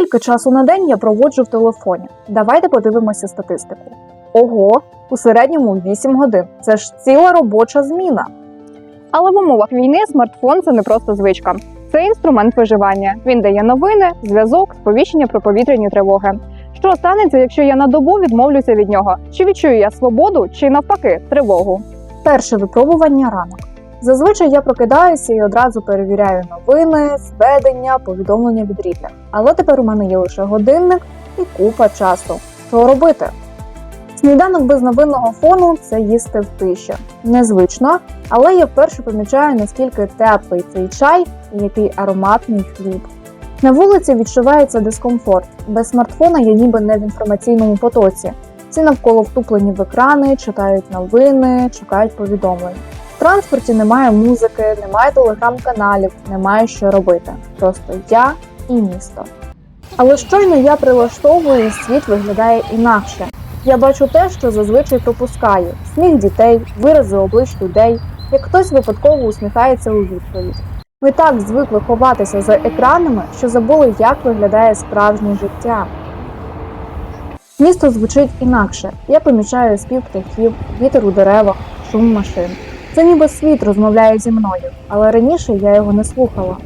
Скільки часу на день я проводжу в телефоні? Давайте подивимося статистику. Ого, у середньому 8 годин. Це ж ціла робоча зміна. Але в умовах війни смартфон це не просто звичка. Це інструмент виживання. Він дає новини, зв'язок, сповіщення про повітряні тривоги. Що станеться, якщо я на добу відмовлюся від нього? Чи відчую я свободу, чи навпаки тривогу? Перше випробування ранок. Зазвичай я прокидаюся і одразу перевіряю новини, зведення, повідомлення від рідних. Але тепер у мене є лише годинник і купа часу. Що робити? Сніданок без новинного фону це їсти в тиші. Незвично, але я вперше помічаю, наскільки теплий цей чай і який ароматний хліб. На вулиці відчувається дискомфорт. Без смартфона я ніби не в інформаційному потоці. Всі навколо втуплені в екрани, читають новини, чекають повідомлень. Транспорті немає музики, немає телеграм-каналів, немає що робити. Просто я і місто. Але щойно я прилаштовую, світ виглядає інакше. Я бачу те, що зазвичай пропускаю: сміх дітей, вирази облич людей, як хтось випадково усміхається у відповідь. Ми так звикли ховатися за екранами, що забули, як виглядає справжнє життя. Місто звучить інакше. Я помічаю спів птахів, вітер у деревах, шум машин. Це ніби світ розмовляє зі мною, але раніше я його не слухала.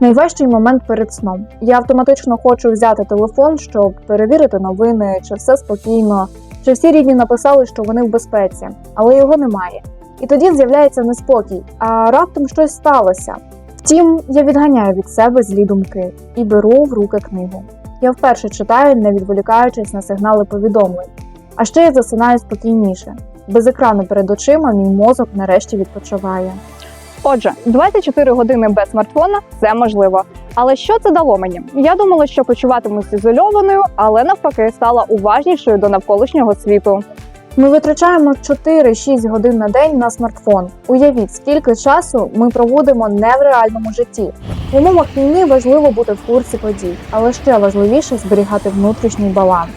Найважчий момент перед сном. Я автоматично хочу взяти телефон, щоб перевірити новини, чи все спокійно, чи всі рідні написали, що вони в безпеці, але його немає. І тоді з'являється неспокій, а раптом щось сталося. Втім, я відганяю від себе злі думки і беру в руки книгу. Я вперше читаю, не відволікаючись на сигнали повідомлень. А ще я засинаю спокійніше. Без екрану перед очима мій мозок нарешті відпочиває. Отже, 24 години без смартфона це можливо. Але що це дало мені? Я думала, що почуватимусь ізольованою, але навпаки стала уважнішою до навколишнього світу. Ми витрачаємо 4-6 годин на день на смартфон. Уявіть, скільки часу ми проводимо не в реальному житті. В умовах війни важливо бути в курсі подій, але ще важливіше зберігати внутрішній баланс.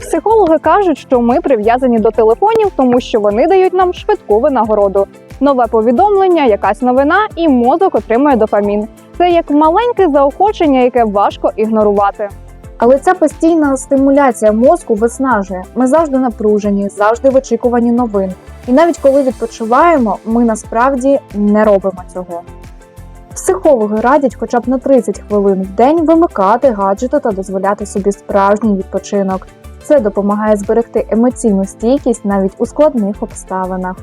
Психологи кажуть, що ми прив'язані до телефонів, тому що вони дають нам швидку винагороду. Нове повідомлення, якась новина, і мозок отримує дофамін. Це як маленьке заохочення, яке важко ігнорувати. Але ця постійна стимуляція мозку виснажує. Ми завжди напружені, завжди в очікуванні новин. І навіть коли відпочиваємо, ми насправді не робимо цього. Психологи радять хоча б на 30 хвилин в день вимикати гаджети та дозволяти собі справжній відпочинок. Це допомагає зберегти емоційну стійкість навіть у складних обставинах.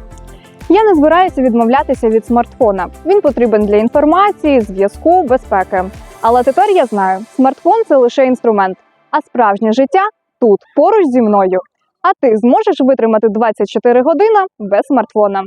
Я не збираюся відмовлятися від смартфона. Він потрібен для інформації, зв'язку, безпеки. Але тепер я знаю, смартфон це лише інструмент, а справжнє життя тут, поруч зі мною. А ти зможеш витримати 24 години без смартфона.